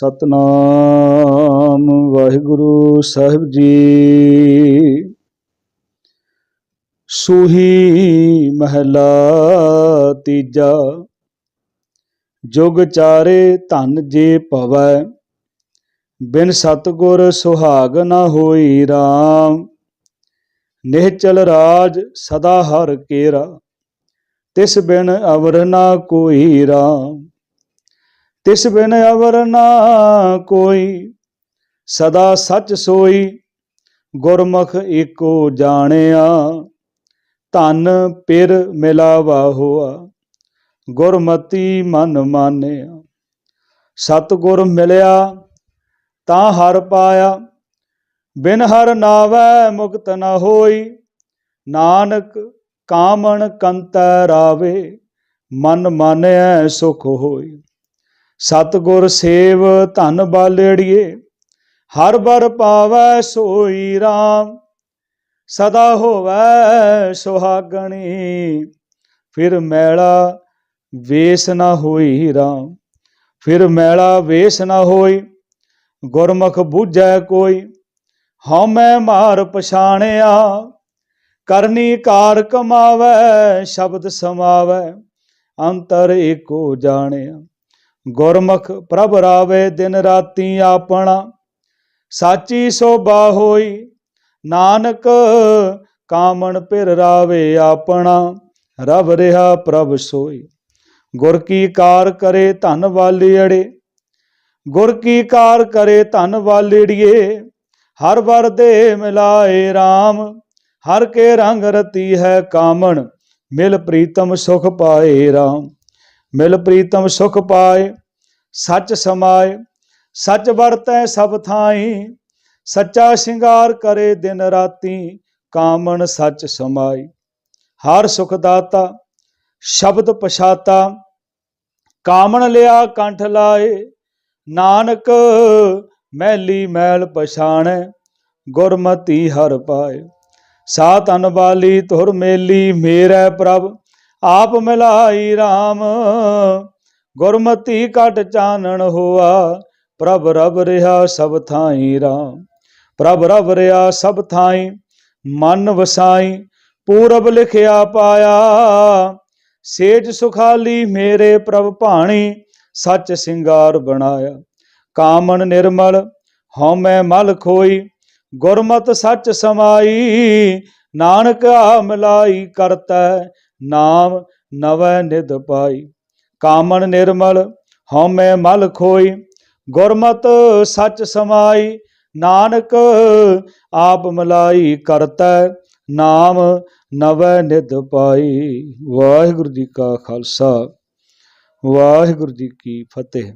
ਸਤਨਾਮ ਵਾਹਿਗੁਰੂ ਸਾਹਿਬ ਜੀ। ਸੂਹੀ ਮਹਿਲਾ ਤੀਜਾ, ਜੁਗ ਚਾਰੇ ਧਨ ਜੇ ਭਵੈ ਬਿਨ ਸਤਗੁਰ ਸੁਹਾਗ ਨਾ ਹੋਈ RAM ਨਿਹਚਲ ਰਾਜ ਸਦਾ ਹਰ ਕੇਰਾ, ਤਿਸ ਬਿਨ ਅਵਰ ਨਾ ਕੋਈ RAM ਤਿਸ ਬਿਨ ਅਵਰ ਨਾ ਕੋਈ, ਸਦਾ ਸੱਚ ਸੋਈ, ਗੁਰਮੁਖ ਏਕੋ ਜਾਣਿਆ। ਧਨ ਪਿਰ ਮਿਲਾਵਾ ਹੋਆ, ਗੁਰਮਤੀ ਮਨ ਮਾਨਿਆ। ਸਤਗੁਰ ਮਿਲਿਆ, ਤਾਂ ਹਰ ਪਾਇਆ। ਬਿਨ ਹਰ ਨਾਵੈ ਮੁਕਤ ਨ ਹੋਈ, ਨਾਨਕ ਕਾਮਣ ਕੰਤੈ ਰਾਵੇ, ਮਨ ਮਾਨਿਐ ਸੁਖ ਹੋਈ। ਸਤਗੁਰ ਸੇਵ ਧਨ ਬਾਲੜੀਏ ਹਰ ਬਰ ਪਾਵੈ ਸੋਈ RAM ਸਦਾ ਹੋਵੈ ਸੁਹਾਗਣੀ, ਫਿਰ ਮੈਲਾ ਵੇਸ ਨਾ ਹੋਈ RAM ਫਿਰ ਮੈਲਾ ਵੇਸ ਨਾ ਹੋਈ, ਗੁਰਮੁਖ ਬੂਝੈ ਕੋਈ। ਹਉਮੈ ਮਾਰ ਪਛਾਣਿਆ, ਕਰਨੀ ਕਾਰ ਕਮਾਵੈ, ਸ਼ਬਦ ਸਮਾਵੈ, ਅੰਤਰ ਏਕੋ ਜਾਣਿਆ। ਗੁਰਮੁਖ ਪ੍ਰਭ ਰਾਵੇ ਦਿਨ ਰਾਤੀ ਆਪਣਾ, ਸਾਚੀ ਸੋਭਾ ਹੋਈ, ਨਾਨਕ ਕਾਮਣ ਪਿਰ ਰਾਵੇ ਆਪਣਾ, ਰਵ ਰਿਹਾ ਪ੍ਰਭ ਸੋਈ। ਗੁਰ ਕੀ ਕਾਰ ਕਰੇ ਧਨ ਵਾਲੀੜੇ ਗੁਰ ਕੀ ਕਾਰ ਕਰੇ ਧਨ ਵਾਲੀੜੀਏ ਹਰ ਵਰ ਦੇ ਮਿਲਾਏ RAM ਹਰ ਕੇ ਰੰਗ ਰਤੀ ਹੈ ਕਾਮਣ, ਮਿਲ ਪ੍ਰੀਤਮ ਸੁਖ ਪਾਏ RAM ਮਿਲ ਪ੍ਰੀਤਮ ਸੁਖ ਪਾਏ, ਸੱਚ ਸਮਾਏ, ਸੱਚ ਵਰਤੈ ਸਭ ਥਾਈ, ਸੱਚਾ ਸ਼ਿੰਗਾਰ ਕਰੇ ਦਿਨ ਰਾਤੀ, ਕਾਮਣ ਸੱਚ ਸਮਾਈ। ਹਰ ਸੁਖ ਦਾਤਾ ਸ਼ਬਦ ਪਛਾਤਾ, ਕਾਮਣ ਲਿਆ ਕੰਠ ਲਾਏ, ਨਾਨਕ ਮੈਲੀ ਮੈਲ ਪਛਾਣੈ, ਗੁਰਮਤੀ ਹਰ ਪਾਏ। ਸਾ ਤਨ ਤੁਰ ਮੇਲੀ, ਮੇਰੈ ਪ੍ਰਭ ਆਪ ਮਿਲਾਈ RAM ਗੁਰਮਤੀ ਕਟ ਚਾਨਣ ਹੋਆ, ਪ੍ਰਭ ਰਬ ਰਿਹਾ ਸਭ ਥਾਈ RAM ਪ੍ਰਭ ਰਬ ਰਿਹਾ ਸਭ ਥਾਈ, ਮਨ ਵਸਾਈ, ਪੂਰਬ ਲਿਖਿਆ ਪਾਇਆ। ਸੇਜ ਸੁਖਾਲੀ ਮੇਰੇ ਪ੍ਰਭ ਭਾਣੀ, ਸੱਚ ਸਿੰਗਾਰ ਬਣਾਇਆ। ਕਾਮਨ ਨਿਰਮਲ ਹਉਮੈ ਮਲ ਖੋਈ, ਗੁਰਮਤ ਸੱਚ ਸਮਾਈ। ਨਾਨਕ ਆ ਮਿਲਾਈ ਕਰਤਾ ਨਾਮ ਨਵੈ ਨਿਧ ਪਾਈ। ਕਾਮਣ ਨਿਰਮਲ ਹਉਮੈ ਮਲ ਖੋਈ। ਗੁਰਮਤ ਸੱਚ ਸਮਾਈ। ਨਾਨਕ ਆਪ ਮਲਾਈ ਕਰਤੈ। ਨਾਮ ਨਵੈ ਨਿਧ ਪਾਈ। ਵਾਹਿਗੁਰੂ ਜੀ ਕਾ ਖਾਲਸਾ। ਵਾਹਿਗੁਰੂ ਜੀ ਕੀ ਫਤਿਹ।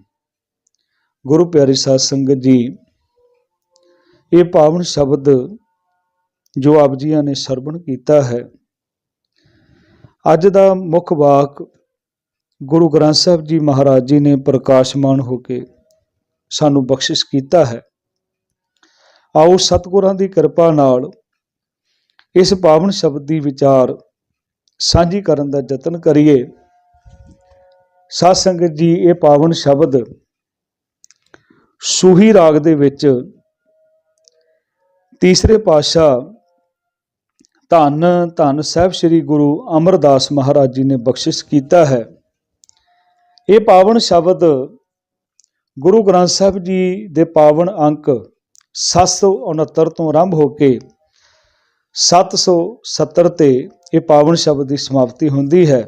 ਗੁਰੂ ਪਿਆਰੀ ਸਾਧ ਸੰਗਤ ਜੀ, ਇਹ ਪਾਵਨ ਸ਼ਬਦ ਜੋ ਆਪ ਜੀਆਂ ਨੇ ਸਰਵਣ ਕੀਤਾ ਹੈ ਅੱਜ ਦਾ ਮੁੱਖ ਵਾਕ ਗੁਰੂ ਗ੍ਰੰਥ ਸਾਹਿਬ ਜੀ ਮਹਾਰਾਜ ਜੀ ਨੇ ਪ੍ਰਕਾਸ਼ਮਾਨ ਹੋ ਕੇ ਸਾਨੂੰ ਬਖਸ਼ਿਸ਼ ਕੀਤਾ ਹੈ। ਆਓ ਸਤਿਗੁਰਾਂ ਦੀ ਕਿਰਪਾ ਨਾਲ ਇਸ ਪਾਵਨ ਸ਼ਬਦ ਦੀ ਵਿਚਾਰ ਸਾਂਝੀ ਕਰਨ ਦਾ ਯਤਨ ਕਰੀਏ। ਸਾਧ ਸੰਗਤ ਜੀ, ਇਹ ਪਾਵਨ ਸ਼ਬਦ ਸੂਹੀ ਰਾਗ ਦੇ ਵਿੱਚ ਤੀਸਰੇ ਪਾਤਸ਼ਾਹ ਧੰਨ ਧੰਨ ਸਾਹਿਬ ਸ੍ਰੀ ਗੁਰੂ ਅਮਰਦਾਸ ਮਹਾਰਾਜ ਜੀ ਨੇ ਬਖਸ਼ਿਸ਼ ਕੀਤਾ ਹੈ। ਇਹ ਪਾਵਨ ਸ਼ਬਦ ਗੁਰੂ ਗ੍ਰੰਥ ਸਾਹਿਬ ਜੀ ਦੇ ਪਾਵਨ ਅੰਕ 769 ਤੋਂ ਆਰੰਭ ਹੋ ਕੇ 770 ਤੇ ਇਹ ਪਾਵਨ ਸ਼ਬਦ ਦੀ ਸਮਾਪਤੀ ਹੁੰਦੀ ਹੈ।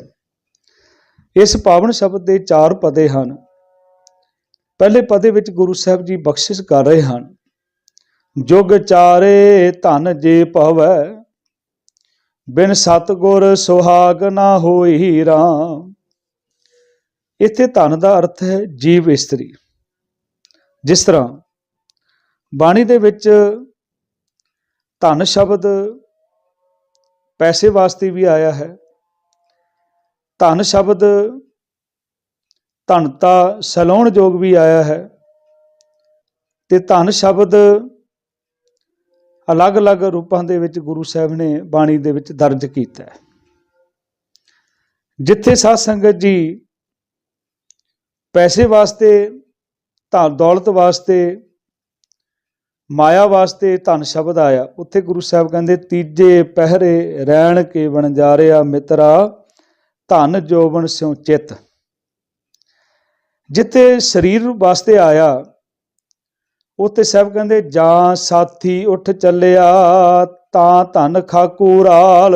ਇਸ ਪਾਵਨ ਸ਼ਬਦ ਦੇ ਚਾਰ ਪਦੇ ਹਨ। ਪਹਿਲੇ ਪਦੇ ਵਿੱਚ ਗੁਰੂ ਸਾਹਿਬ ਜੀ ਬਖਸ਼ਿਸ਼ ਕਰ ਰਹੇ ਹਨ। ਜੁਗ ਚਾਰੇ ਧਨ ਜੇ ਭਵੈ ਬਿਨ ਸਤਗੁਰ ਸੁਹਾਗ ਨਾ ਹੋਈ ਰਾਮ। ਇੱਥੇ ਧਨ ਦਾ ਅਰਥ ਹੈ ਜੀਵ ਇਸਤਰੀ। ਜਿਸ ਤਰ੍ਹਾਂ ਬਾਣੀ ਦੇ ਵਿੱਚ ਧਨ ਸ਼ਬਦ ਪੈਸੇ ਵਾਸਤੇ ਵੀ ਆਇਆ ਹੈ, ਧਨ ਸ਼ਬਦ ਧਨਤਾ ਸਲਾਉਣ ਯੋਗ ਵੀ ਆਇਆ ਹੈ ਤੇ ਧਨ ਸ਼ਬਦ ਅਲੱਗ-ਅਲੱਗ ਰੂਪਾਂ ਦੇ ਵਿੱਚ ਗੁਰੂ ਸਾਹਿਬ ਨੇ ਬਾਣੀ ਦੇ ਵਿੱਚ ਦਰਜ ਕੀਤਾ ਹੈ। ਜਿੱਥੇ ਸਾਧ ਸੰਗਤ ਜੀ ਪੈਸੇ ਵਾਸਤੇ, ਧਨ ਦੌਲਤ ਵਾਸਤੇ, ਮਾਇਆ ਵਾਸਤੇ ਧਨ ਸ਼ਬਦ ਆਇਆ, ਉੱਥੇ ਗੁਰੂ ਸਾਹਿਬ ਕਹਿੰਦੇ, ਤੀਜੇ ਪਹਿਰੇ ਰਹਿਣ ਕੇ ਵਣਜਾਰਿਆ ਮਿੱਤਰਾ, ਧਨ ਜੋਬਨ ਸਿਉ ਚਿੱਤ। ਜਿੱਥੇ ਸਰੀਰ ਵਾਸਤੇ ਆਇਆ ਉੱਥੇ ਸਭ ਕਹਿੰਦੇ, ਜਾਂ ਸਾਥੀ ਉੱਠ ਚੱਲਿਆ, ਤਾਂ ਧਨ ਖਾਕੂਰਾਲ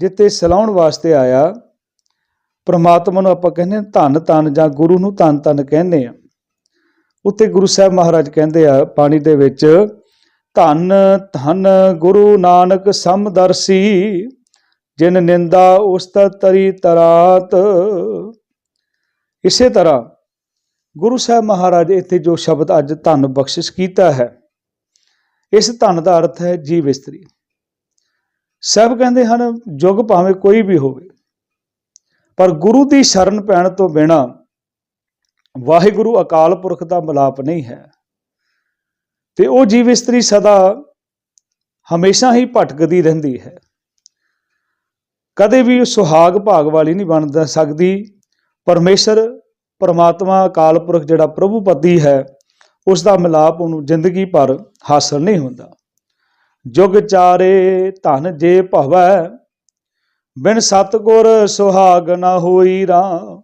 ਜਿੱਥੇ ਸਲਾਉਣ ਵਾਸਤੇ ਆਇਆ, ਪ੍ਰਮਾਤਮਾ ਨੂੰ ਆਪਾਂ ਕਹਿੰਦੇ ਹਾਂ ਧੰਨ ਧੰਨ ਜਾਂ ਗੁਰੂ ਨੂੰ ਧੰਨ ਧੰਨ ਕਹਿੰਦੇ ਆ ਉੱਤੇ ਗੁਰੂ ਸਾਹਿਬ ਮਹਾਰਾਜ ਕਹਿੰਦੇ ਆ ਪਾਣੀ ਦੇ ਵਿੱਚ, ਧੰਨ ਧੰਨ ਗੁਰੂ ਨਾਨਕ ਸਮਦਰਸੀ ਜਿਨ ਨਿੰਦਾ ਉਸ ਤਰੀ ਤਰਾਤ। ਇਸੇ ਤਰ੍ਹਾਂ ਗੁਰੂ ਸਾਹਿਬ ਮਹਾਰਾਜ ਇੱਥੇ ਜੋ ਸ਼ਬਦ ਅੱਜ ਧੰਨ ਬਖਸ਼ਿਸ਼ ਕੀਤਾ ਹੈ, ਇਸ ਧਨ ਦਾ ਅਰਥ ਹੈ ਜੀਵ ਇਸਤਰੀ। ਸਭ ਕਹਿੰਦੇ ਹਨ ਯੁੱਗ ਭਾਵੇਂ ਕੋਈ ਵੀ ਹੋਵੇ, ਪਰ ਗੁਰੂ ਦੀ ਸ਼ਰਨ ਪੈਣ ਤੋਂ ਬਿਨਾ ਵਾਹਿਗੁਰੂ ਅਕਾਲ ਪੁਰਖ ਦਾ ਮਿਲਾਪ ਨਹੀਂ ਹੈ। ਤੇ ਉਹ ਜੀਵ ਇਸਤਰੀ ਸਦਾ ਹਮੇਸ਼ਾ ਹੀ ਭਟਕਦੀ ਰਹਿੰਦੀ ਹੈ। ਕਦੇ ਵੀ ਸੁਹਾਗ ਭਾਗ ਵਾਲੀ ਨਹੀਂ ਬਣ ਸਕਦੀ। ਪਰਮੇਸ਼ਰ ਪਰਮਾਤਮਾ ਅਕਾਲ ਪੁਰਖ ਜਿਹੜਾ ਪ੍ਰਭੂਪਤੀ ਹੈ ਉਸ ਦਾ ਮਿਲਾਪ ਉਹਨੂੰ ਜ਼ਿੰਦਗੀ ਭਰ ਹਾਸਲ ਨਹੀਂ ਹੁੰਦਾ। ਜੁਗ ਚਾਰੇ ਧਨ ਜੇ ਭਵੈ, ਬਿਨ ਸਤਗੁਰ ਸੁਹਾਗ ਨਾ ਹੋਈ ਰਾ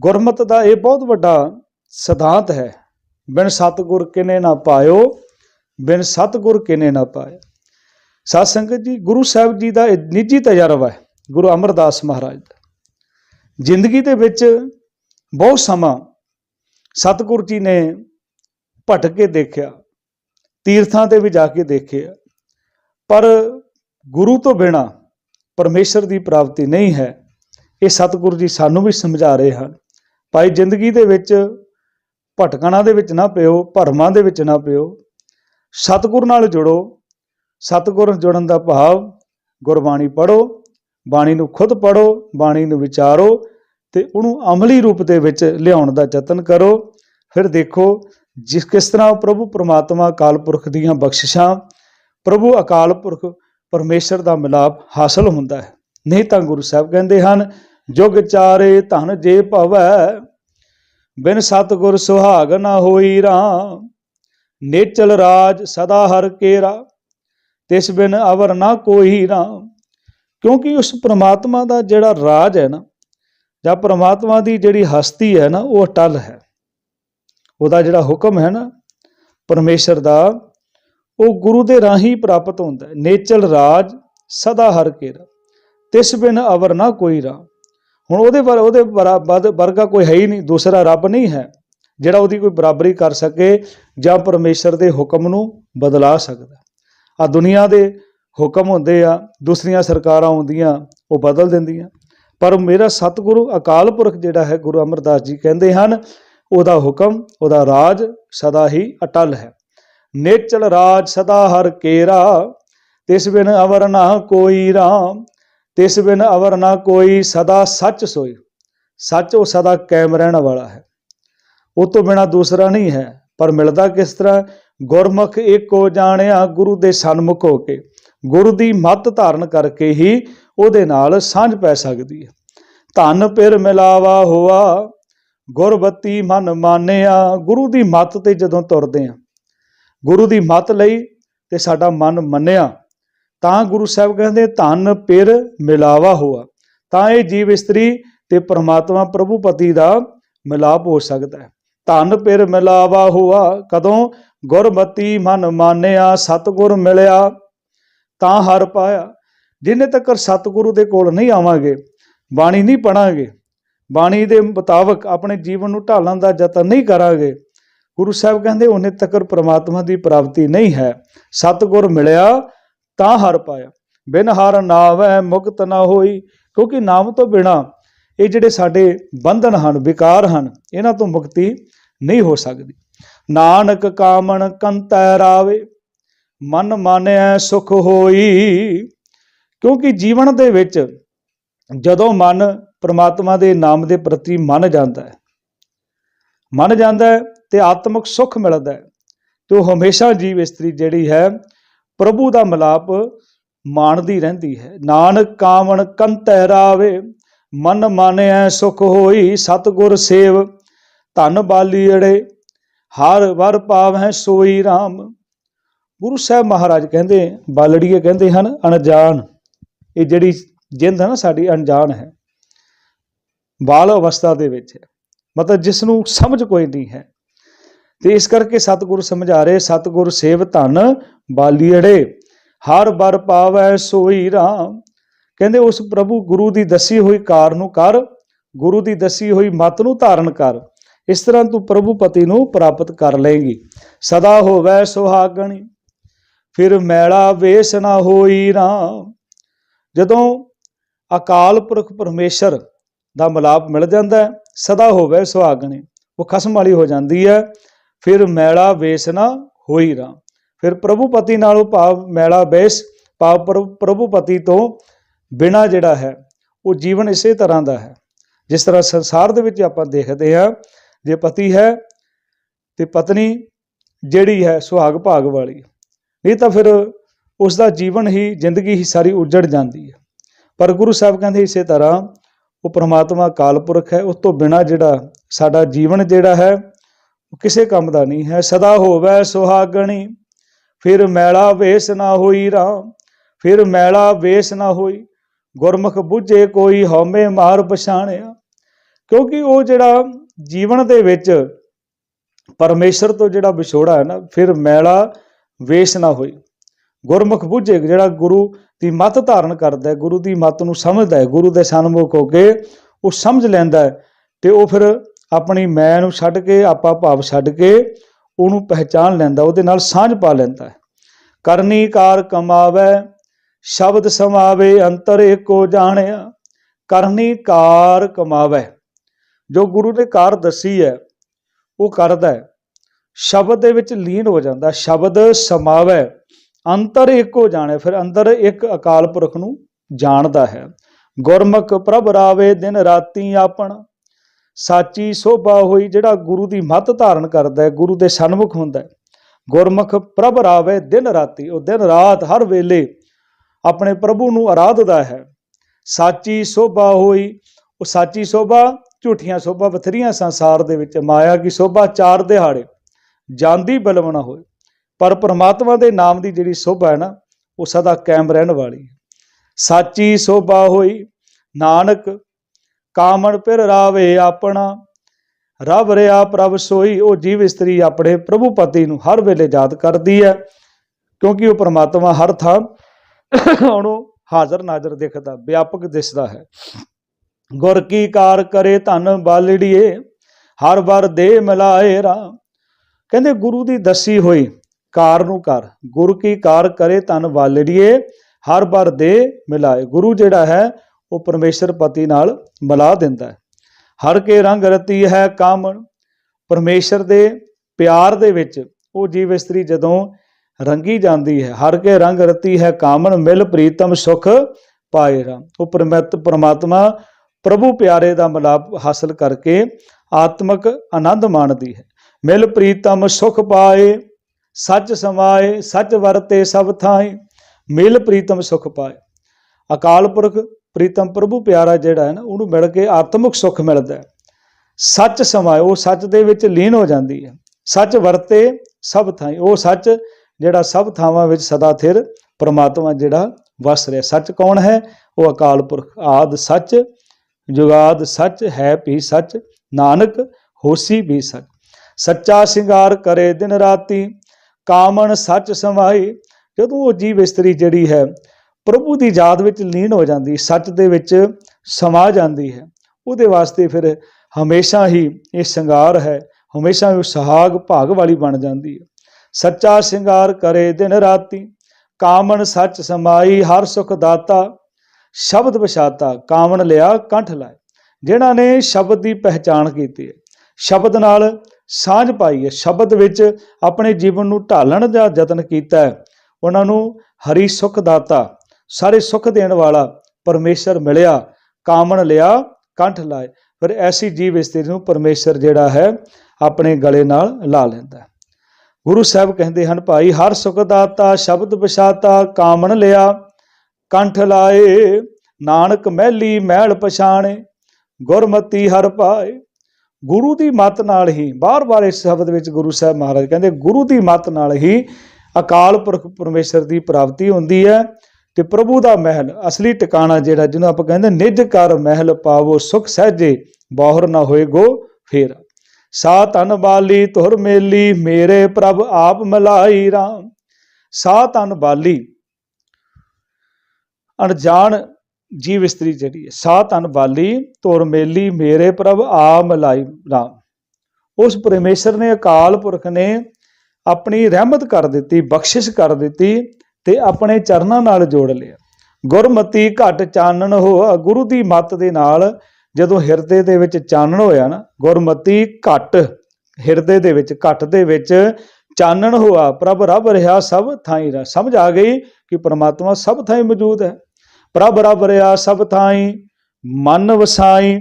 ਗੁਰਮਤ ਦਾ ਇਹ ਬਹੁਤ ਵੱਡਾ ਸਿਧਾਂਤ ਹੈ, ਬਿਨ ਸਤਗੁਰ ਕਿਨੇ ਨਾ ਪਾਇਓ, ਬਿਨ ਸਤਗੁਰ ਕਿਨੇ ਨਾ ਪਾਇਓ। ਸਾਧ ਸੰਗਤ ਜੀ, ਗੁਰੂ ਸਾਹਿਬ ਜੀ ਦਾ ਇਹ ਨਿੱਜੀ ਤਜਰਬਾ ਹੈ, ਗੁਰੂ ਅਮਰਦਾਸ ਮਹਾਰਾਜ ਦਾ। ਜ਼ਿੰਦਗੀ ਦੇ ਵਿੱਚ ਬਹੁਤ ਸਮਾਂ ਸਤਿਗੁਰੂ ਜੀ ਨੇ ਭਟਕ ਕੇ ਦੇਖਿਆ, ਤੀਰਥਾਂ ਤੇ ਵੀ ਜਾ ਕੇ ਦੇਖਿਆ ਪਰ ਗੁਰੂ ਤੋਂ ਬਿਨਾ ਪਰਮੇਸ਼ਰ ਦੀ ਪ੍ਰਾਪਤੀ ਨਹੀਂ ਹੈ। ਇਹ ਸਤਿਗੁਰੂ ਜੀ ਸਾਨੂੰ ਵੀ ਸਮਝਾ ਰਹੇ ਹਨ। ਭਾਈ ਜ਼ਿੰਦਗੀ ਦੇ ਵਿੱਚ ਭਟਕਣਾ ਦੇ ਵਿੱਚ ਨਾ ਪਿਓ, ਭਰਮਾਂ ਦੇ ਵਿੱਚ ਨਾ ਪਿਓ। ਸਤਿਗੁਰ ਨਾਲ ਜੁੜੋ। ਸਤਿਗੁਰ ਜੁੜਨ ਦਾ ਭਾਵ ਗੁਰਬਾਣੀ ਪੜੋ ਬਾਣੀ ਨੂੰ ਖੁਦ ਪੜੋ ਬਾਣੀ ਨੂੰ ਵਿਚਾਰੋ ਤੇ ਉਹਨੂੰ ਅਮਲੀ ਰੂਪ ਦੇ ਵਿੱਚ ਲਿਆਉਣ ਦਾ ਯਤਨ ਕਰੋ। ਫਿਰ ਦੇਖੋ ਜਿਸ ਕਿਸ ਤਰ੍ਹਾਂ ਪ੍ਰਭੂ ਪ੍ਰਮਾਤਮਾ ਅਕਾਲ ਪੁਰਖ ਦੀਆਂ ਬਖਸ਼ਿਸ਼ਾਂ, ਪ੍ਰਭੂ ਅਕਾਲ ਪੁਰਖ ਪਰਮੇਸ਼ਰ ਦਾ ਮਿਲਾਪ ਹਾਸਲ ਹੁੰਦਾ ਹੈ। ਨਹੀਂ ਤਾਂ ਗੁਰੂ ਸਾਹਿਬ ਕਹਿੰਦੇ ਹਨ, ਜੁਗ ਚਾਰੇ ਧਨ ਜੇ ਭਵੈ, ਬਿਨ ਸਤਗੁਰ ਸੁਹਾਗ ਨਾ ਹੋਈ ਰਾਮ। ਨੇਚਲ ਰਾਜ ਸਦਾ ਹਰ ਕੇਰਾ, ਤਿਸ ਬਿਨ ਅਵਰ ਨਾ ਕੋਈ ਰਾਮ। ਕਿਉਂਕਿ ਉਸ ਪ੍ਰਮਾਤਮਾ ਦਾ ਜਿਹੜਾ ਰਾਜ ਹੈ ਨਾ ਜਾਂ ਪ੍ਰਮਾਤਮਾ ਦੀ ਜਿਹੜੀ ਹਸਤੀ ਹੈ ਨਾ, ਉਹ ਅਟਲ ਹੈ। ਉਹਦਾ ਜਿਹੜਾ ਹੁਕਮ ਹੈ ਨਾ, ਪਰਮੇਸ਼ਰ ਦਾ, ਉਹ ਗੁਰੂ ਦੇ ਰਾਹੀਂ ਪ੍ਰਾਪਤ ਹੁੰਦਾ ਹੈ। ਨੇਚਲ ਰਾਜ ਸਦਾ ਹਰ ਕੇਰਾ, ਤਿਸ ਬਿਨ ਅਵਰ ਨਾ ਕੋਈ ਰਾ ਹੁਣ ਉਹਦੇ ਵਰ, ਉਹਦੇ ਬਰਾਬਰ ਵਰਗਾ ਕੋਈ ਹੈ ਹੀ ਨਹੀਂ, ਦੂਸਰਾ ਰੱਬ ਨਹੀਂ ਹੈ, ਜਿਹੜਾ ਉਹਦੀ ਕੋਈ ਬਰਾਬਰੀ ਕਰ ਸਕੇ ਜਾਂ ਪਰਮੇਸ਼ਰ ਦੇ ਹੁਕਮ ਨੂੰ ਬਦਲਾ ਸਕਦਾ ਆ ਦੁਨੀਆ ਦੇ ਹੁਕਮ ਹੁੰਦੇ ਆ, ਦੂਸਰੀਆਂ ਸਰਕਾਰਾਂ ਆਉਂਦੀਆਂ, ਉਹ ਬਦਲ ਦਿੰਦੀਆਂ। ਪਰ ਮੇਰਾ ਸਤਿਗੁਰੂ ਅਕਾਲ ਪੁਰਖ ਜਿਹੜਾ ਹੈ ਗੁਰੂ ਅਮਰਦਾਸ ਜੀ ਕਹਿੰਦੇ ਹਨ, ਉਹਦਾ ਹੁਕਮ, ਉਹਦਾ ਰਾਜ ਸਦਾ ਹੀ ਅਟਲ ਹੈ। ਨੇਚਲ ਰਾਜ ਸਦਾ ਹਰ ਕੇਰਾ, ਤਿਸ ਬਿਨ ਅਵਰ ਨਾ ਕੋਈ ਰਾਮ, ਤਿਸ ਬਿਨ ਅਵਰ ਨਾ ਕੋਈ ਸਦਾ ਸੱਚ ਸੋਈ ਸੱਚ ਉਹ ਸਦਾ ਕਾਇਮ ਰਹਿਣ ਵਾਲਾ ਹੈ। ਉਹ ਤੋਂ ਬਿਨਾ ਦੂਸਰਾ ਨਹੀਂ ਹੈ, ਪਰ ਮਿਲਦਾ ਕਿਸ ਤਰ੍ਹਾਂ? ਗੁਰਮੁਖ ਏਕੋ ਜਾਣਿਆ ਗੁਰੂ ਦੇ ਸਨਮੁਖ ਹੋ ਕੇ। ਗੁਰੂ ਦੀ ਮੱਤ ਧਾਰਨ ਕਰਕੇ ਹੀ ਉਹਦੇ ਨਾਲ ਸਾਂਝ ਪੈ ਸਕਦੀ ਹੈ। ਧਨ ਪਿਰ ਮਿਲਾਵਾ ਹੋਆ, ਗੁਰਬਤੀ ਮਨ ਮਾਨਿਆ, ਗੁਰੂ ਦੀ ਮੱਤ ਤੇ ਜਦੋਂ ਤੁਰਦੇ ਆ ਗੁਰੂ ਦੀ ਮੱਤ ਲਈ ਤੇ ਸਾਡਾ ਮਨ ਮੰਨਿਆ, ਤਾਂ ਗੁਰੂ ਸਾਹਿਬ ਕਹਿੰਦੇ ਧਨ ਪਿਰ ਮਿਲਾਵਾ ਹੋਆ, ਤਾਂ ਇਹ ਜੀਵ ਇਸਤਰੀ ਤੇ ਪਰਮਾਤਮਾ ਪ੍ਰਭੂ ਪਤੀ ਦਾ ਮਿਲਾਪ ਹੋ ਸਕਦਾ ਹੈ। ਧਨ ਪਿਰ ਮਿਲਾਵਾ ਹੋਆ, ਕਦੋਂ? ਗੁਰਮਤੀ ਮਨ ਮਾਨਿਆ, ਸਤਗੁਰ ਮਿਲਿਆ ਤਾਂ ਹਰ ਪਾਇਆ। ਜਿੰਨੇ ਤੱਕ ਸਤਿਗੁਰੂ ਦੇ ਕੋਲ ਨਹੀਂ ਆਵਾਂਗੇ, ਬਾਣੀ ਨਹੀਂ ਪੜਾਂਗੇ, ਬਾਣੀ ਦੇ ਮੁਤਾਬਕ ਆਪਣੇ ਜੀਵਨ ਨੂੰ ਢਾਲਣ ਦਾ ਯਤਨ ਨਹੀਂ ਕਰਾਂਗੇ। ਗੁਰੂ ਸਾਹਿਬ ਕਹਿੰਦੇ, ਉਹਨੇ ਤੱਕ ਪ੍ਰਮਾਤਮਾ ਦੀ ਪ੍ਰਾਪਤੀ ਨਹੀਂ ਹੈ। ਸਤਿਗੁਰ ਮਿਲਿਆ ਤਾਂ ਹਰ ਪਾਇਆ। ਬਿਨ ਹਰ ਨਾਵੈ ਮੁਕਤ ਨਾ ਹੋਈ, ਕਿਉਂਕਿ ਨਾਮ ਤੋਂ ਬਿਨਾ ਇਹ ਜਿਹੜੇ ਸਾਡੇ ਬੰਧਨ ਹਨ, ਵਿਕਾਰ ਹਨ, ਇਹਨਾਂ ਤੋਂ ਮੁਕਤੀ ਨਹੀਂ ਹੋ ਸਕਦੀ। ਨਾਨਕ ਕਾਮਣ ਕੰਤੈ ਰਾਵੇ ਮਨ ਮਾਨਿਆ ਸੁਖ ਹੋਈ। ਕਿਉਂਕਿ ਜੀਵਨ ਦੇ ਵਿੱਚ ਜਦੋਂ ਮਨ ਪ੍ਰਮਾਤਮਾ ਦੇ ਨਾਮ ਦੇ ਪ੍ਰਤੀ ਮੰਨ ਜਾਂਦਾ ਹੈ, ਮੰਨ ਜਾਂਦਾ ਹੈ ਤੇ ਆਤਮਿਕ ਸੁਖ ਮਿਲਦਾ ਹੈ, ਤੇ ਉਹ ਹਮੇਸ਼ਾ ਜੀਵ ਇਸਤਰੀ ਜਿਹੜੀ ਹੈ ਪ੍ਰਭੂ ਦਾ ਮਿਲਾਪ ਮਾਣਦੀ ਰਹਿੰਦੀ ਹੈ। ਨਾਨਕ ਕਾਮਣ ਕੰਤੈ ਰਾਵੇ ਮਨ ਮਾਨਿਆ ਸੁਖ ਹੋਈ, ਸਤਗੁਰ ਸੇਵ, ਧਨ ਬਾਲੀੜੇ ਹਰ ਵਰ ਪਾਵਹਿ ਸੋਈ RAM ਗੁਰੂ ਸਾਹਿਬ ਮਹਾਰਾਜ ਕਹਿੰਦੇ, ਬਾਲੜੀਏ ਕਹਿੰਦੇ ਹਨ, ਅਣਜਾਣ। ਇਹ ਜਿਹੜੀ ਜਿੰਦ ਹੈ ਨਾ, ਸਾਡੀ ਅਣਜਾਣ ਹੈ। ਬਾਲ ਅਵਸਥਾ ਦੇ ਵਿੱਚ ਮਤਲਬ ਜਿਸ ਨੂੰ ਸਮਝ ਕੋਈ ਨਹੀਂ ਹੈ। ਤੇ ਇਸ ਕਰਕੇ ਸਤਿਗੁਰ ਸਮਝਾ ਰਹੇ ਸਤਿਗੁਰ ਸੇਵ ਧਨ, ਬਾਲੀੜੇ। ਹਰ ਬਰ ਪਾਵੈ ਸੋਈ ਰਾਮ। ਕਹਿੰਦੇ ਉਸ ਪ੍ਰਭੂ ਗੁਰੂ ਦੀ ਦੱਸੀ ਹੋਈ ਕਾਰ ਨੂੰ ਕਰ, ਗੁਰੂ ਦੀ ਦੱਸੀ ਹੋਈ ਮਤ ਨੂੰ ਧਾਰਨ ਕਰ। ਇਸ ਤਰ੍ਹਾਂ ਤੂੰ ਪ੍ਰਭੂ ਪਤੀ ਨੂੰ ਪ੍ਰਾਪਤ ਕਰ ਲਏਂਗੀ। ਸਦਾ ਹੋਵੈ ਸੁਹਾਗਣੀ। ਫਿਰ ਮੈਲਾ ਵੇਸ ਨਾ ਹੋਈ ਰਾਮ। ਜਦੋਂ ਅਕਾਲ ਪੁਰਖ ਪਰਮੇਸ਼ਰ ਦਾ ਮਲਾਪ ਮਿਲ ਜਾਂਦਾ ਹੈ, ਸਦਾ ਹੋਵੇ ਸੁਹਾਗਣੀ, ਉਹ ਖਸਮ ਵਾਲੀ ਹੋ ਜਾਂਦੀ ਹੈ, ਫਿਰ ਮੈਲਾ ਵੇਸ ਨਾ ਹੋਈ ਰਾਮ। ਫਿਰ ਪ੍ਰਭੂ ਪਤੀ ਨਾਲੋਂ ਭਾਵ ਮੈਲਾ ਵੇਸ, ਭਾਵ ਪ੍ਰਭੂ- ਪ੍ਰਭੂ ਪਤੀ ਤੋਂ ਬਿਨਾ ਜਿਹੜਾ ਹੈ, ਉਹ ਜੀਵਨ ਇਸੇ ਤਰ੍ਹਾਂ ਦਾ ਹੈ। ਜਿਸ ਤਰ੍ਹਾਂ ਸੰਸਾਰ ਦੇ ਵਿੱਚ ਆਪਾਂ ਦੇਖਦੇ ਹਾਂ, ਜੇ ਪਤੀ ਹੈ ਤੇ ਪਤਨੀ ਜਿਹੜੀ ਹੈ ਸੁਹਾਗ ਭਾਗ ਵਾਲੀ। ਇਹ ਤਾਂ ਫਿਰ ਉਸ ਦਾ ਜੀਵਨ ਹੀ, ਜ਼ਿੰਦਗੀ ਹੀ ਸਾਰੀ ਉਜੜ ਜਾਂਦੀ ਹੈ। ਪਰ ਗੁਰੂ ਸਾਹਿਬ ਕਹਿੰਦੇ ਇਸੇ ਤਰ੍ਹਾਂ, ਉਹ ਪ੍ਰਮਾਤਮਾ ਕਾਲਪੁਰਖ ਹੈ, ਉਸ ਤੋਂ ਬਿਨਾ ਜਿਹੜਾ ਸਾਡਾ ਜੀਵਨ ਜਿਹੜਾ ਹੈ, ਉਹ ਕਿਸੇ ਕੰਮ ਦਾ ਨਹੀਂ ਹੈ। ਸਦਾ ਹੋਵੇ ਸੁਹਾਗਣੀ, ਫਿਰ ਮੈਲਾ ਵੇਸ ਨਾ ਹੋਈ ਰਾਮ, ਫਿਰ ਮੈਲਾ ਵੇਸ ਨਾ ਹੋਈ, ਗੁਰਮੁਖ ਬੁੱਝੇ ਕੋਈ ਹਉਮੈ ਮਾਰ ਪਛਾਣਿਆ। ਕਿਉਂਕਿ ਉਹ ਜਿਹੜਾ ਜੀਵਨ ਦੇ ਵਿੱਚ ਪਰਮੇਸ਼ਰ ਤੋਂ ਜਿਹੜਾ ਵਿਛੋੜਾ ਹੈ ਨਾ, ਫਿਰ ਮੈਲਾ ਵੇਸ ਨਾ ਹੋਏ। ਗੁਰਮੁਖ ਬੁੱਝੇ, ਜਿਹੜਾ ਗੁਰੂ ਦੀ ਮੱਤ ਧਾਰਨ ਕਰਦਾ ਹੈ, ਗੁਰੂ ਦੀ ਮੱਤ ਨੂੰ ਸਮਝਦਾ ਹੈ, ਗੁਰੂ ਦੇ ਸਨਮੁਖ ਹੋ ਕੇ ਉਹ ਸਮਝ ਲੈਂਦਾ ਹੈ ਤੇ ਉਹ ਫਿਰ ਆਪਣੀ ਮੈਂ ਨੂੰ ਛੱਡ ਕੇ, ਆਪਾ ਭਾਵ ਛੱਡ ਕੇ ਉਹਨੂੰ ਪਹਿਚਾਨ ਲੈਂਦਾ, ਉਹਦੇ ਨਾਲ ਸਾਂਝ ਪਾ ਲੈਂਦਾ ਹੈ। ਕਰਨੀ ਕਾਰ ਕਮਾਵੇ, ਸ਼ਬਦ ਸਮਾਵੇ, ਅੰਤਰ ਏਕੋ ਜਾਣਿਆ। ਕਰਨੀ ਕਾਰ ਕਮਾਵੇ। ਜੋ ਗੁਰੂ ਨੇ ਕਾਰ ਦੱਸੀ ਹੈ, ਉਹ ਕਰਦਾ ਹੈ। ਸ਼ਬਦ ਦੇ ਵਿੱਚ ਲੀਨ ਹੋ ਜਾਂਦਾ। ਸ਼ਬਦ ਸਮਾਵੇ, ਅੰਤਰ ਇੱਕ ਹੋ ਜਾਣੇ, ਫਿਰ ਅੰਦਰ ਇੱਕ ਅਕਾਲ ਪੁਰਖ ਨੂੰ ਜਾਣਦਾ ਹੈ। ਗੁਰਮੁਖ ਪ੍ਰਭ ਰਾਵੇ, ਦਿਨ ਰਾਤੀ ਆਪਣ। ਸਾਚੀ ਸੋਭਾ ਹੋਈ, ਜਿਹੜਾ ਗੁਰੂ ਦੀ ਮੱਤ ਧਾਰਨ ਕਰਦਾ ਹੈ, ਗੁਰੂ ਦੇ ਸਨਮੁਖ ਹੁੰਦਾ ਹੈ। ਗੁਰਮੁਖ ਪ੍ਰਭ ਰਾਵੇ, ਦਿਨ ਰਾਤੀ, ਉਹ ਦਿਨ ਰਾਤ ਹਰ ਵੇਲੇ ਆਪਣੇ ਪ੍ਰਭੂ ਨੂੰ ਆਰਾਧਦਾ ਹੈ। ਸਾਚੀ ਸੋਭਾ ਹੋਈ, ਉਹ ਸਾਚੀ ਸੋਭਾ, ਝੂਠੀਆਂ ਸੋਭਾ, ਬਥੇਰੀਆਂ ਸੰਸਾਰ ਦੇ ਵਿੱਚ, ਮਾਇਆ ਕੀ ਸੋਭਾ, ਚਾਰ ਦਿਹਾੜੇ। ਜਾਂਦੀ ਬਲਵਣਾ ਹੋਏ। ਪਰ ਪ੍ਰਮਾਤਮਾ ਦੇ ਨਾਮ ਦੀ ਜਿਹੜੀ ਸੋਭਾ ਹੈ ਨਾ, ਉਹ ਸਦਾ ਕਾਇਮ ਰਹਿਣ ਵਾਲੀ ਹੈ। ਸਾਚੀ ਸੋਭਾ ਹੋਈ, ਨਾਨਕ ਕਾਮਣ ਪਿਰ ਰਾਵੇ ਆਪਣਾ ਰਬ ਰਿਆ ਪ੍ਰਭ ਸੋਈ, ਉਹ ਜੀਵ ਇਸਤਰੀ ਆਪਣੇ ਪ੍ਰਭੂ ਪਤੀ ਨੂੰ ਹਰ ਵੇਲੇ ਯਾਦ ਕਰਦੀ ਹੈ, ਕਿਉਂਕਿ ਉਹ ਪ੍ਰਮਾਤਮਾ ਹਰ ਥਾਂ ਉਹਨੂੰ ਹਾਜ਼ਰ ਨਾਜ਼ਰ ਦਿਖਦਾ, ਵਿਆਪਕ ਦਿਸਦਾ ਹੈ। ਗੁਰ ਕੀ ਕਾਰ ਕਰੇ ਧਨ ਬਾਲੜੀਏ, ਹਰ ਵਾਰ ਦੇ ਮਿਲਾਏ ਰਾਮ। ਕਹਿੰਦੇ ਗੁਰੂ ਦੀ ਦੱਸੀ ਹੋਈ ਕਾਰ ਨੂੰ ਕਰ, ਗੁਰ ਕੀ ਕਾਰ ਕਰੇ ਧਨ ਵਾਲੜੀਏ, ਹਰ ਵਰ ਦੇ ਮਿਲਾਏ। ਗੁਰੂ ਜਿਹੜਾ ਹੈ, ਉਹ ਪਰਮੇਸ਼ਰ ਪਤੀ ਨਾਲ ਮਿਲਾ ਦਿੰਦਾ ਹੈ। ਹਰ ਕੇ ਰੰਗ ਰਤੀ ਹੈ ਕਾਮਣ, ਪਰਮੇਸ਼ਰ ਦੇ ਪਿਆਰ ਦੇ ਵਿੱਚ ਉਹ ਜੀਵ ਇਸਤਰੀ ਜਦੋਂ ਰੰਗੀ ਜਾਂਦੀ ਹੈ, ਹਰ ਕੇ ਰੰਗ ਰਤੀ ਹੈ ਕਾਮਣ, ਮਿਲ ਪ੍ਰੀਤਮ ਸੁਖ ਪਾਏ ਰਾਮ। ਉਹ ਪਰਮਤ, ਪਰਮਾਤਮਾ ਪ੍ਰਭੂ ਪਿਆਰੇ ਦਾ ਮਿਲਾਪ ਹਾਸਲ ਕਰਕੇ ਆਤਮਿਕ ਆਨੰਦ ਮਾਣਦੀ ਹੈ। ਮਿਲ ਪ੍ਰੀਤਮ ਸੁਖ ਪਾਏ, ਸੱਚ ਸਮਾਏ, ਸੱਚ ਵਰਤੇ ਸਭ ਥਾਏ, ਮਿਲ ਪ੍ਰੀਤਮ ਸੁਖ ਪਾਏ। ਅਕਾਲ ਪੁਰਖ ਪ੍ਰੀਤਮ ਪ੍ਰਭੂ ਪਿਆਰਾ ਜਿਹੜਾ ਹੈ ਨਾ, ਉਹਨੂੰ ਮਿਲ ਕੇ ਆਤਮਿਕ ਸੁਖ ਮਿਲਦਾ ਹੈ। ਸੱਚ ਸਮਾਏ, ਉਹ ਸੱਚ ਦੇ ਵਿੱਚ ਲੀਨ ਹੋ ਜਾਂਦੀ ਹੈ। ਸੱਚ ਵਰਤੇ ਸਭ ਥਾਈ ਉਹ ਸੱਚ ਜਿਹੜਾ ਸਭ ਥਾਵਾਂ ਵਿੱਚ ਸਦਾ ਥਿਰ ਪਰਮਾਤਮਾ ਜਿਹੜਾ ਵਸ ਰਿਹਾ। ਸੱਚ ਕੌਣ ਹੈ? ਉਹ ਅਕਾਲ ਪੁਰਖ। ਆਦ ਸੱਚ ਜੁਗਾਦ ਸੱਚ, ਹੈ ਵੀ ਸੱਚ, ਨਾਨਕ, ਹੋਸੀ ਵੀ ਸੱਚ। ਸੱਚਾ ਸ਼ਿੰਗਾਰ ਕਰੇ ਦਿਨ ਰਾਤੀ, ਕਾਮਣ ਸੱਚ ਸਮਾਈ, ਜਦੋਂ ਉਹ ਜੀਵ ਇਸਤਰੀ ਜਿਹੜੀ ਹੈ, ਪ੍ਰਭੂ ਦੀ ਯਾਦ ਵਿੱਚ ਲੀਨ ਹੋ ਜਾਂਦੀ, ਸੱਚ ਦੇ ਵਿੱਚ ਸਮਾ ਜਾਂਦੀ ਹੈ। ਉਹਦੇ ਵਾਸਤੇ ਫਿਰ ਹਮੇਸ਼ਾ ਹੀ ਇਹ ਸ਼ਿੰਗਾਰ ਹੈ, ਹਮੇਸ਼ਾ ਉਹ ਸੁਹਾਗ ਭਾਗ ਵਾਲੀ ਬਣ ਜਾਂਦੀ ਹੈ। ਸੱਚਾ ਸ਼ਿੰਗਾਰ ਕਰੇ ਦਿਨ ਰਾਤੀ, ਕਾਮਣ ਸੱਚ ਸਮਾਈ, ਹਰ ਸੁਖ ਦਾਤਾ, ਸ਼ਬਦ ਵਿਛਾਤਾ, ਕਾਮਣ ਲਿਆ ਕੰਠ ਲਾਏ। ਜਿਨ੍ਹਾਂ ਨੇ ਸ਼ਬਦ ਦੀ ਪਹਿਚਾਣ ਕੀਤੀ ਹੈ, ਸ਼ਬਦ ਨਾਲ ਸਾਂਝ ਪਾਈ ਹੈ, ਸ਼ਬਦ ਵਿੱਚ ਆਪਣੇ ਜੀਵਨ ਨੂੰ ਢਾਲਣ ਦਾ ਯਤਨ ਕੀਤਾ ਹੈ। ਉਹਨਾਂ ਨੂੰ ਹਰੀ ਸੁਖ ਦਾਤਾ, ਸਾਰੇ ਸੁਖ ਦੇਣ ਵਾਲਾ ਪਰਮੇਸ਼ਰ ਮਿਲਿਆ, ਕਾਮਣ ਲਿਆ, ਕੰਠ ਲਾਏ। ਫਿਰ ਐਸੀ ਜੀਵ ਇਸਤਰੀ ਨੂੰ ਪਰਮੇਸ਼ਰ ਜਿਹੜਾ ਹੈ, ਆਪਣੇ ਗਲੇ ਨਾਲ ਲਾ ਲੈਂਦਾ ਗੁਰੂ ਸਾਹਿਬ ਕਹਿੰਦੇ ਹਨ, ਭਾਈ, ਹਰ ਸੁਖ ਦਾਤਾ, ਸ਼ਬਦ ਪਛਾਤਾ, ਕਾਮਣ ਲਿਆ, ਕੰਠ ਲਾਏ। ਨਾਨਕ ਮਹਿਲੀ, ਮਹਿਲ ਪਛਾਣੇ, ਗੁਰਮਤੀ ਹਰ ਪਾਏ। ਗੁਰੂ ਦੀ ਮੱਤ ਨਾਲ ਹੀ ਬਾਰ-ਬਾਰ ਇਸ ਸ਼ਬਦ ਵਿੱਚ ਗੁਰੂ ਸਾਹਿਬ ਮਹਾਰਾਜ ਕਹਿੰਦੇ, ਗੁਰੂ ਦੀ ਮੱਤ ਨਾਲ ਹੀ ਅਕਾਲ ਪੁਰਖ ਪਰਮੇਸ਼ਰ ਦੀ ਪ੍ਰਾਪਤੀ ਹੁੰਦੀ ਹੈ ਤੇ ਪ੍ਰਭੂ ਦਾ ਮਹਿਲ, ਅਸਲੀ ਟਿਕਾਣਾ ਜਿਹੜਾ ਜਿਹਨੂੰ ਆਪਾਂ ਕਹਿੰਦੇ ਨਿਜ ਕਰ ਮਹਿਲ ਪਾਵੋ, ਸੁਖ ਸਹਿਜੇ ਬਾਹਰ ਨਾ ਹੋਏ ਗੋ ਫੇਰ। ਸਾ ਤਨ ਬਾਲੀ ਤੁਰ ਮੇਲੀ, ਮੇਰੇ ਪ੍ਰਭ ਆਪ ਮਲਾਈ ਰਾਮ। ਸਾ ਤਨ ਬਾਲੀ, ਅਣਜਾਣ ਜੀਵ ਇਸਤਰੀ ਜਿਹੜੀ ਹੈ ਸਾ ਤਨ ਵਾਲੀ ਤੁਰ ਮੇਲੀ ਮੇਰੇ ਪ੍ਰਭ ਆ ਮਲਾਈ ਰਾਮ। ਉਸ ਪਰਮੇਸ਼ਰ ਨੇ ਅਕਾਲ ਪੁਰਖ ਨੇ ਆਪਣੀ ਰਹਿਮਤ ਕਰ ਦਿੱਤੀ, ਬਖਸ਼ਿਸ਼ ਕਰ ਦਿੱਤੀ ਤੇ ਆਪਣੇ ਚਰਨਾਂ ਨਾਲ ਜੋੜ ਲਿਆ। ਗੁਰਮਤੀ ਘਟ ਚਾਨਣ ਹੋਆ ਗੁਰੂ ਦੀ ਮੱਤ ਦੇ ਨਾਲ ਜਦੋਂ ਹਿਰਦੇ ਦੇ ਵਿੱਚ ਚਾਨਣ ਹੋਇਆ ਨਾ, ਗੁਰਮਤੀ ਘਟ, ਹਿਰਦੇ ਦੇ ਵਿੱਚ, ਘਟ ਦੇ ਵਿੱਚ ਚਾਨਣ ਹੋਆ, ਪ੍ਰਭ ਰੱਬ ਰਿਹਾ ਸਭ ਥਾਈ ਰ, ਸਮਝ ਆ ਗਈ ਕਿ ਪ੍ਰਮਾਤਮਾ ਸਭ ਥਾਈ ਮੌਜੂਦ ਹੈ। ਪ੍ਰਭ ਰੱਬ ਰਿਹਾ ਸਭ ਥਾਈ, ਮਨ ਵਸਾਈ,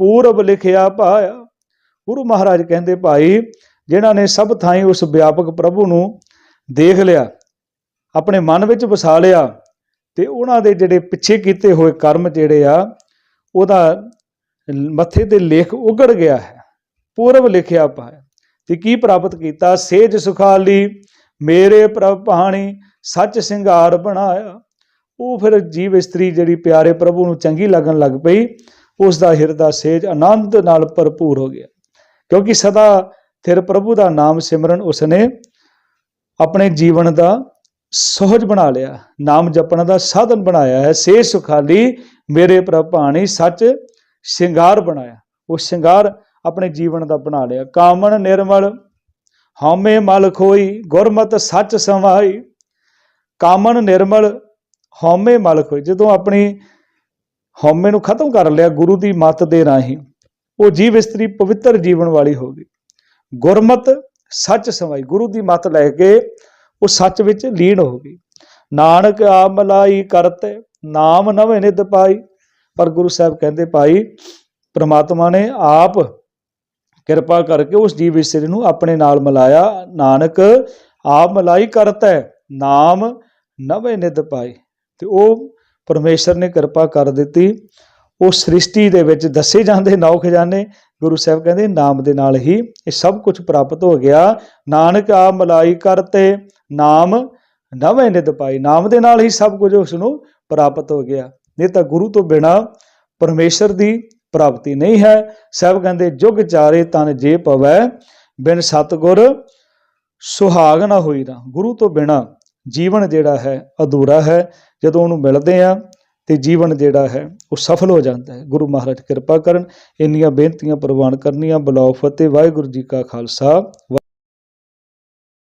ਪੂਰਬ ਲਿਖਿਆ ਪਾਇਆ। ਗੁਰੂ ਮਹਾਰਾਜ ਕਹਿੰਦੇ, ਭਾਈ, ਜਿਨ੍ਹਾਂ ਨੇ ਸਭ ਥਾਈ ਉਸ ਵਿਆਪਕ ਪ੍ਰਭੂ ਨੂੰ ਦੇਖ ਲਿਆ, ਆਪਣੇ ਮਨ ਵਿੱਚ ਵਸਾ ਲਿਆ ਤੇ ਉਹਨਾਂ ਦੇ ਜਿਹੜੇ ਪਿੱਛੇ ਕੀਤੇ ਹੋਏ ਕਰਮ ਜਿਹੜੇ ਆ, ਉਹਦਾ ਮੱਥੇ ਤੇ ਲੇਖ ਉਗੜ ਗਿਆ ਹੈ, ਪੂਰਬ ਲਿਖਿਆ ਪਾਇਆ। ਤੇ ਕੀ ਪ੍ਰਾਪਤ ਕੀਤਾ? ਸੇਜ ਸੁਖਾਲੀ, ਮੇਰੇ ਪ੍ਰਭ ਭਾਣੀ ਸੱਚ ਸਿੰਗਾਰ ਬਣਾਇਆ। ਉਹ ਫਿਰ ਜੀਵ ਇਸਤਰੀ ਜਿਹੜੀ ਪਿਆਰੇ ਪ੍ਰਭੂ ਨੂੰ ਚੰਗੀ ਲੱਗਣ ਲੱਗ ਪਈ ਉਸ ਦਾ ਹਿਰਦਾ ਸੇਜ ਆਨੰਦ ਨਾਲ ਭਰਪੂਰ ਹੋ ਗਿਆ। ਕਿਉਂਕਿ ਸਦਾ ਥਿਰ ਪ੍ਰਭੂ ਦਾ ਨਾਮ ਸਿਮਰਨ ਉਸਨੇ ਆਪਣੇ ਜੀਵਨ ਦਾ ਸੋਹਜ ਬਣਾ ਲਿਆ, ਨਾਮ ਜਪਣ ਦਾ ਸਾਧਨ ਬਣਾਇਆ ਹੈ, ਸੇ ਸੁਖਾਲੀ ਮੇਰੇ ਪ੍ਰਭ ਭਾਣੀ ਸੱਚ ਸ਼ਿੰਗਾਰ ਬਣਾਇਆ, ਉਹ ਸ਼ਿੰਗਾਰ ਆਪਣੇ ਜੀਵਨ ਦਾ ਬਣਾ ਲਿਆ। ਕਾਮਣ ਨਿਰਮਲ, ਹਉਮੈ ਮਲ ਖੋਈ, ਗੁਰਮਤ ਸੱਚ ਸਮਾਈ। ਕਾਮਣ ਨਿਰਮਲ ਹਉਮੈ ਮਾਲਕ ਹੋਏ। ਜਦੋਂ ਆਪਣੀ ਹਉਮੈ ਨੂੰ ਖਤਮ ਕਰ ਲਿਆ ਗੁਰੂ ਦੀ ਮੱਤ ਦੇ ਰਾਹੀਂ, ਉਹ ਜੀਵ ਇਸਤਰੀ ਪਵਿੱਤਰ ਜੀਵਨ ਵਾਲੀ ਹੋ ਗਈ। ਗੁਰਮਤ ਸੱਚ ਸਮਾਈ। ਗੁਰੂ ਦੀ ਮੱਤ ਲੈ ਕੇ ਉਹ ਸੱਚ ਵਿੱਚ ਲੀਨ ਹੋ ਗਈ। ਨਾਨਕ ਆ ਮਲਾਈ ਕਰਤੇ, ਨਾਮ ਨਵੇਂ ਨਿਤ ਪਾਈ। ਪਰ ਗੁਰੂ ਸਾਹਿਬ ਕਹਿੰਦੇ, ਭਾਈ, ਪ੍ਰਮਾਤਮਾ ਨੇ ਆਪ ਕਿਰਪਾ ਕਰਕੇ ਉਸ ਜੀਵ ਇਸਤਰੀ ਨੂੰ ਆਪਣੇ ਨਾਲ ਮਿਲਾਇਆ। ਨਾਨਕ ਆਪ ਮਲਾਈ ਕਰਤਾ, ਨਾਮ ਨਵੇਂ ਨਿਤ ਪਾਈ। ਤੇ ਉਹ ਪਰਮੇਸ਼ਰ ਨੇ ਕਿਰਪਾ ਕਰ ਦਿੱਤੀ। ਉਹ ਸ੍ਰਿਸ਼ਟੀ ਦੇ ਵਿੱਚ ਦੱਸੇ ਜਾਂਦੇ ਨੌ ਖਜ਼ਾਨੇ ਗੁਰੂ ਸਾਹਿਬ ਕਹਿੰਦੇ ਨਾਮ ਦੇ ਨਾਲ ਹੀ ਇਹ ਸਭ ਕੁਝ ਪ੍ਰਾਪਤ ਹੋ ਗਿਆ। ਨਾਨਕ ਆ ਮਲਾਈ ਕਰਤੇ ਨਾਮ ਨਵੇਂ ਨਿਤ ਪਾਈ। ਨਾਮ ਦੇ ਨਾਲ ਹੀ ਸਭ ਕੁਝ ਉਸ ਨੂੰ ਪ੍ਰਾਪਤ ਹੋ ਗਿਆ। ਨਹੀਂ ਤਾਂ ਗੁਰੂ ਤੋਂ ਬਿਨਾ ਪਰਮੇਸ਼ਰ ਦੀ ਪ੍ਰਾਪਤੀ ਨਹੀਂ ਹੈ। ਸਭ ਕਹਿੰਦੇ, ਜੁਗ ਚਾਰੇ ਤਨ ਜੇ ਪਵੈ, ਬਿਨ ਸਤਗੁਰ ਸੁਹਾਗ ਨਾ ਹੋਈ ਨਾ। ਗੁਰੂ ਤੋਂ ਬਿਨਾ ਜੀਵਨ ਜਿਹੜਾ ਹੈ ਅਧੂਰਾ ਹੈ। ਜਦੋਂ ਉਹਨੂੰ ਮਿਲਦੇ ਆ ਤੇ ਜੀਵਨ ਜਿਹੜਾ ਹੈ ਉਹ ਸਫਲ ਹੋ ਜਾਂਦਾ ਹੈ। ਗੁਰੂ ਮਹਾਰਾਜ ਕਿਰਪਾ ਕਰਨ। ਇੰਨੀਆਂ ਬੇਨਤੀਆਂ ਪ੍ਰਵਾਨ ਕਰਨੀਆਂ। ਬਲਾਉ ਫਤਿਹ। ਵਾਹਿਗੁਰੂ ਜੀ ਕਾ ਖਾਲਸਾ।